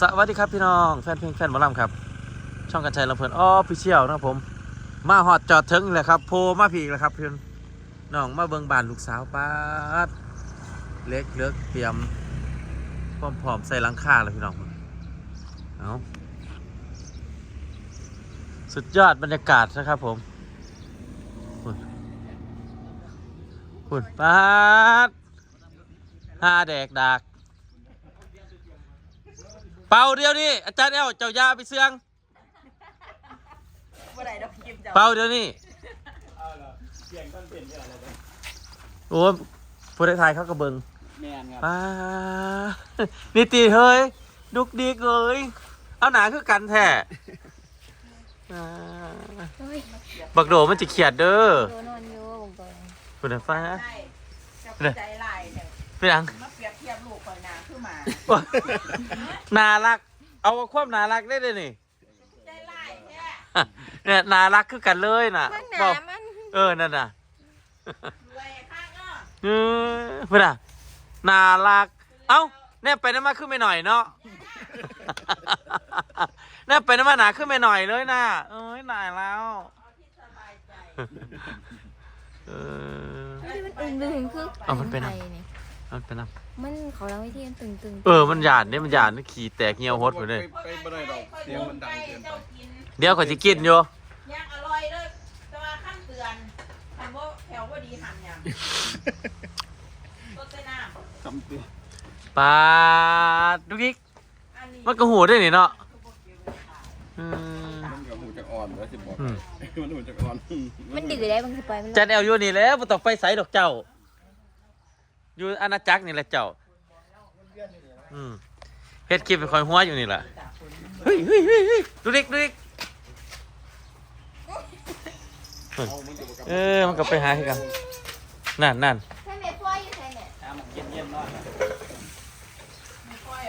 สวัสดีครับพี่น้อง แฟนเพลงแฟนหมอลำครับ ช่องกันชัยลำเพลินอ้อพิเชียลนะครับผม มาหอดจอดถึงเลยครับโพมาพีกแล้วครับเพื่นน้องมาเบิงบานลูกสาวป้าดเล็กเลือกเตรียมพร้อมๆใส่หลังคาเลยพี่น้องเอาสุดยอดบรรยากาศนะครับผมคุณคุณป้าดห้าแดกดาก เป่าเดียวนี่อาจารย์เอลเจ้ายาไปเสืองบ่ได้ดอกยิ้มเจ้าเป่าเดี๋ยวนี้โอ้ยผู้ได้ทายเขากระเบิงแมนครับป้านี่ตีเฮ้ยดุกดีเกยเอาหนาคือกันแท้อ่าเฮ้ยบักโดมันจะเขียดเด้อตัวนอนอยู่บงคุณน่ะฟ้าใช่เจ้าใจลายเนี่ยเป็นหยังมาเปรียบเทียบลูกคอยนาคือ หมาน่ารัก เอาความน่ารักได้เลยนี่ใจลายแท้เนี่ยน่ารักคือกันเลยน่ะมันหบนาอกมันเออนั่นน่ะรวยข้างเนาะเออเพื่อนอะน่ารัก เอ้าแน่ไปน้ำมาขึ้นไปหน่อยเนาะแน่ไปน้ำมาหนาขึ้นไปหน่อยเลยนะเอ้ยหน่ายแล้วเอาที่สบายใจเออที่มันอึ้งลึงคือเอามันเป็นอะไงเนี่ยมันเป็นน้ มันเขาเล่าให้ที่มันตึงตึงำเออมันหยาดเนี่ยมันหยาดนี่ขี่แตกเหี่ยวหดไปเลย ไปบ่ได้ดอกเสียงมันดังเกินไปเจ้ากินเดี๋ยวเขาจะกินอยู่ยังอร่อยเลยแต่ว่าขั้นเตือนคำว่าแถวว่าดีหันยังต้นเส้นน้คำเตือนปลาดดุกิกำอันนี้มันก็หูได้นี่เนาะอืมมันกับหูจะอ่อนแล้วสิบอกอืมมันหูจะอ่อนมันดื้อได้บางทีไปมันจันแอลอยู่นี่แหล้วบ่ต้องไปใสดอกเจ้า อยู่อาณาจักรนี่แหละเจ้า อืมเฮ็ดคลิปเป็นคอยหัวอยู่นี่แหละเฮ้ยเฮ้ยเฮ้ยเฮ้ยดูดิกดูดิกเออ มันก็ไปหาให้กัน นั่นนั่นใช่ไหมพ่ออยู่ใช่ไหมน้ำมัน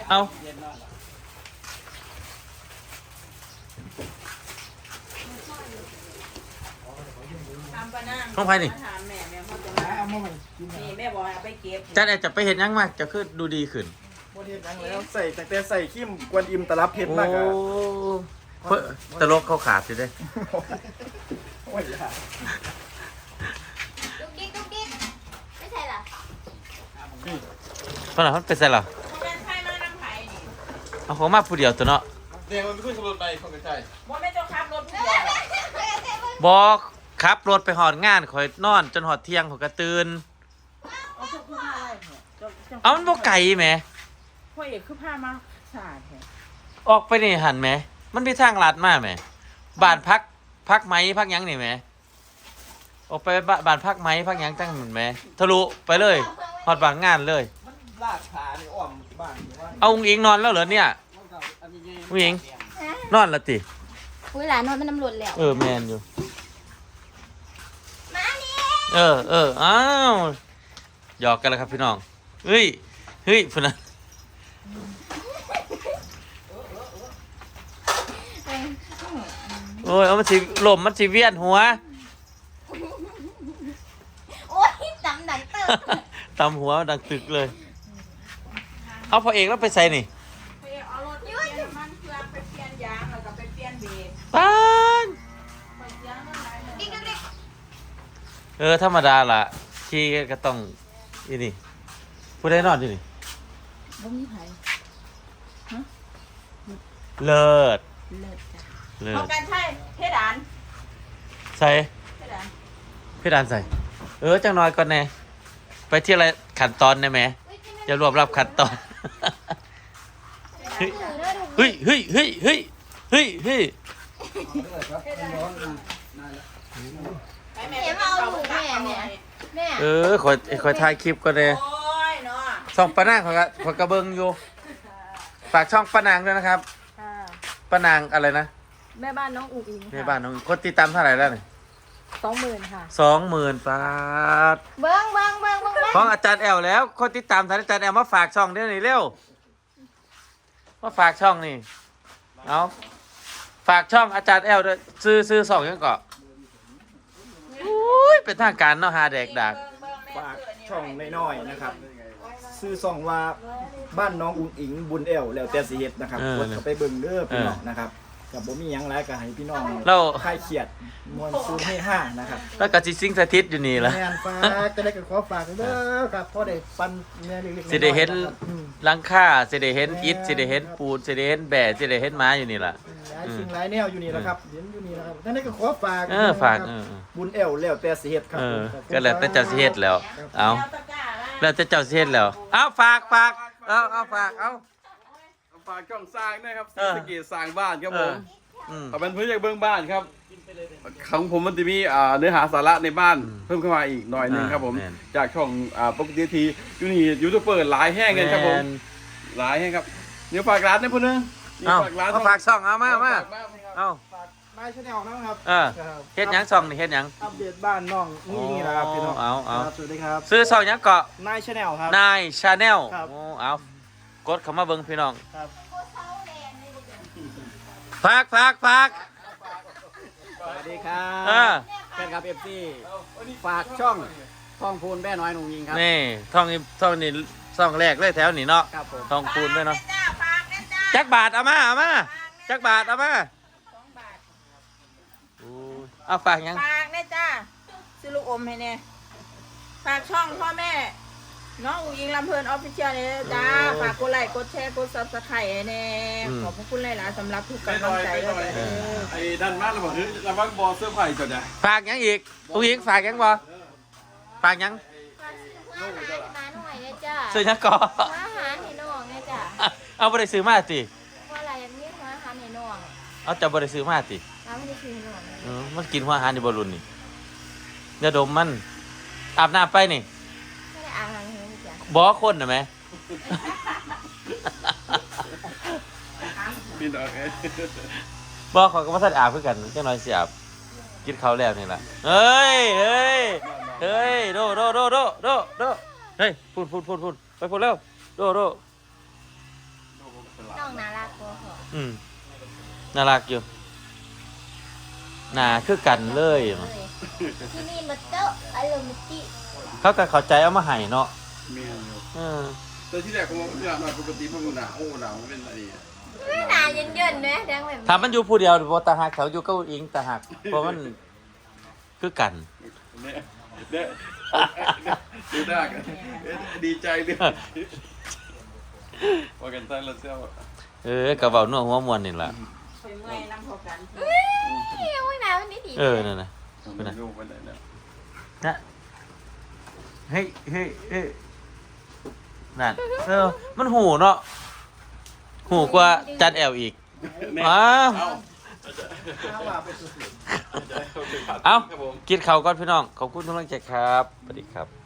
เอาเย็นนอนทำปะนั่งของไผนี่ มาเอามานี่แม่บอกให้เอาไปเก็บจันแอลจะไปเห็นยังมากจะคือดูดีขึ้นบนเห็นยังแล้วใส่ตั้งแต่ใส่ขี้มกวนอิมตะลับเพชรโอ้มากอะเพิ่นตลกเขาขาดอยู่เด้โอ้ยอย่าดุกดิกดุกดิกไม่ใช่ล่ะเพิ่นน่ะมันเป็นไสล่ะเขาเป็นไข้มาน้ำไผ่นี่เอาของมาผู้เดียวตัวเนาะเสียงมันไม่ขึ้นขบวนไปคนกระจายว่าไม่ต้องขับรถผู้เดียวหรอกบอก ขับรถไปหอดงานข่อยนอน จนหอดเที่ยงข่อยก็ตื่นเอาเสื้อผ้าอะไรเนี่ยเจ้าเจ้าเอามันบ่ไกลแหมพ่อเอกคือผ้ามาสาดแท้ออกไปนี่หันแหมมันมีทางลัดมาแหมบ้านพักพักไหมพักหยังนี่แหมออกไปบ้านบ้านพักไหมพักหยังตั้งนั่นแหมทะลุไปเลยหอดบางงานเลย มันลากขาในอ้อมบ้านอยู่ว่าเอาอุ้งอิงนอนแล้วเหรอเนี่ย มันก็อันนี้ผู้หญิง นอนและติเวลานอนมันน้ำหลุดแล้ว เออแมนอยู่มานี่ เออเอออ้าวหยอกกันแล้วครับพี่น้องเฮ้ยเฮ้ยพุ่นนะไปโอ้ยเอามันสิลมมันสิเวียนหัวโอ้ยจำดังเติบตำหัวดังตึกเลย เอาพอเอกแล้วไปใส่นี่พ่อเอกเอารถไปเปลี่ยนมันเพื่อไปเปลี่ยนยางแล้วก็ไปเปลี่ยนเบรก เออ ธรรมดาล่ะขี่ก็ต้องอีนี่ผู้ใดนอนอยู่นี่บ่มีไผเลิศเลิศจ้ะเลิเอาศกันใช่เพดานใส่เพดานพี่ดานใส่ เออจังน้อยก่อนแน่ไปที่อะไรขั้นตอนได้ไหมจะรวบรับขั้นตอน เฮ้ยเฮ้ยเฮ้ยเฮ้ยเฮ้ยเฮ้ยไปแม่เดี๋ยวมาเอาลูกแม่แม่ แม่เออขอขอถ่ายคลิปก่อนเลยโอ้ยเนาะช่องปะนางขอยกะขอยกระเบิงอยู่ ฝากช่องปะนางด้วยนะครับปะนางอะไรนะแม่บ้านน้องอูอิงในบ้านน้องคนติดตามเท่าไหร่แล้วเนี่ยสองหมื่นค่ะ สองหมื่นบาทเบิ้งเบิ้งเบิ้งเบิ้งเบิ้งของอาจารย์แอลแล้ว คนติดตามท่านอาจารย์แอลมาฝากช่องเดี๋ยวนี้เร็วมาฝากช่องนี่เอาฝากช่องอาจารย์แอลด้วยซื้อซื้อสองยังเกาะอุ้ย เป็นทางการเนาะหาแดกดักฝากช่องน้อยๆนะครับ ซื้อซองว่าบ้านน้องอุ๋งอิงบุญแอวแล้วแต่สิเฮ็ดนะครับเออกดเข้าไปเบิ่งเด้อพี่น้องเออนะครับ กับบ่มีหยังหลายก็ให้พี่น้องเราคลายเครียดมวนซูนให้ห้านะครับแล้วก็สิสิงสถิตอยู่นี่ล่ะ แม่นฝากจะได้ก็ขอฝากเด้อครับพอได้ปันแม่เล็กๆสิได้เห็นอยๆะครับอืมหลังคาสิได้เห็นอิฐสิได้เห็นปูนสิได้เห็นแบะสิได้เห็นไม้อยู่นี่ล่ะ หลายสิ่งหลายแนวอยู่นี่แหละครับเห็นอยู่นี่แหละครับท่านได้ก็ขอฝากเออฝากนะครับเออเออ บุญแอวแล้วแต่สิเฮ็ดครับเออ ผมก็แล้วแต่เจ้าสิเฮ็ดแล้ว เอาแล้วตะกร้าว่าแล้วแต่เจ้าสิเฮ็ดแล้ว เอาฝากฝากเอาเอาฝากเอา ฝากช่องสร้างด้วยครับเออ สกีสร้างบ้านครับเอผอมอืมต่อเป็นพื้นจากเบื้องบ้านครับของผมมันจะมีอ่าเนื้อหาสาระในบ้านเพิ่มเข้ามาอีกหน่อยหนึงครับผมแม่น จากช่องอ่าปกติทียูนี่ยูทูบเบอร์หลายแห้งกันครับผมแม่นหลายแห้งครับเดี๋ยวฝากร้านนะพุ่นนึงดี๋ยวเอาฝากร้านเอาฝากช่องเอามามาฝกบ้นครับ เอาฝากนายชาแนลนะครับเออ ครับเฮ็ดหยังช่องนี่เฮ็ดหยัง อัปเดตบ้านน้องนี่นี่แหละครับพี่น้องเอาเอา ครับสวัสดีครับ ซื้อช่องหยังเกาะนายชาแนลครับ นายชาแนลครับ โอ้เอา กดเข้ามาเบิ่งพี่น้องครับฝากฝากฝากสวัสดีครัอ่าบแฟนคลับเอฟซีฝากช่องทองพูนแม่น้อยหนุ่งยิงครับ นี่ท่องนี้ท่องนี้ช่องแรกเลยแถวนี้เนาะครับผม ท่องคูณด้วยเนาะจ้าฝากนะจ้าจักบาทเอามาเอามาจักบาทเอามาสองบาทโอ้ยเอาฝากหยัง ฝากนะจ้าซื้อลูกอมให้เนี่ยฝากช่องพ่อแม่ น้องอุ๋งอิงลำเพลินออฟฟิเชียลเนี่ยจ้าฝากกดไลค์กดแชร์กดซับสไครต์ให้แน่ขอบพระคุณหลายๆสำหรับทุกไปกำหลัน่งอยใจไปหน่อยด้วยไอ้ดันมากระเบิดระวังบอลเสื้อร์ไผ่ก่อนนะฝากหยังอีกอุ้งอิงฝากหยังบ่ฝากหยังฝากซื้อหัวอาหารมาหน่อยนะจ้าซื้อหยังก่อหัวอาหารให้น้องนะจ้าเอาบ่ได้ซื้อมาติว่าอะไรอย่างนี้หัวอาหารให้น้องเอาจะบ่ได้ซื้อมาติเราไม่ได้ซื้อให้น้องนะเออมันกินหัวอาหารในบ่รุ่นนี่อย่าดมมันอาบน้ำไปนี่ไม่ได้อาหารให้น้องจ้าบ่คนน่ะแหมพี่น้องเอ้ยบ่ขอยก็บ่ทันอาบคือกันจังน้อยสิอาบกินข้าวแล้วนี่ล่ะเฮ้ยเฮ้ยเฮ้ยโดโดโดโดโดโดเฮ้ยพูดพูดพูดพูดไปพูดเร็วโดโดน้องน่ารักกว่าเขาอืมน่ารักอยู่หนาคือกันเลยเลยที่นี่มาเตอะอารมณ์ติ เขาก็เข้าใจเอามาให้เนาะ เมียอยู่เออแต่ที่แรกผมว่าพี่หน่อยปกติผมหนาโอ้หนามันเป็นอะไรอะไม่น่าเย็นเย็นๆนะแดงแบบนี้ถ้ามันอยู่ผู้เดียวบ่ตาหักเขาอยู่กับอิงตาหักเพราะมันคือกันเนี่ยเนี่ยดูหน้ากันดีใจด้วยพอกันตั้งแล้วเสื้อเออกระเป๋านัวหัวมวนนี่ล่ะเป็นเมื่อยน้ำพอกันเฮ้ยโอ้ยหนาวนี่ดีเออนั่นน่ะไปดูไปไหนเนี่ยนะเฮ้ยเฮ้ยเฮ้ย นั่นเออมันหูเนาะหูกว่าจันแอลอีกอ้าวเอาครับผมกินข้าวก่อนพี่น้อง ขอบคุณทุกท่านใจครับสวัสดีครับ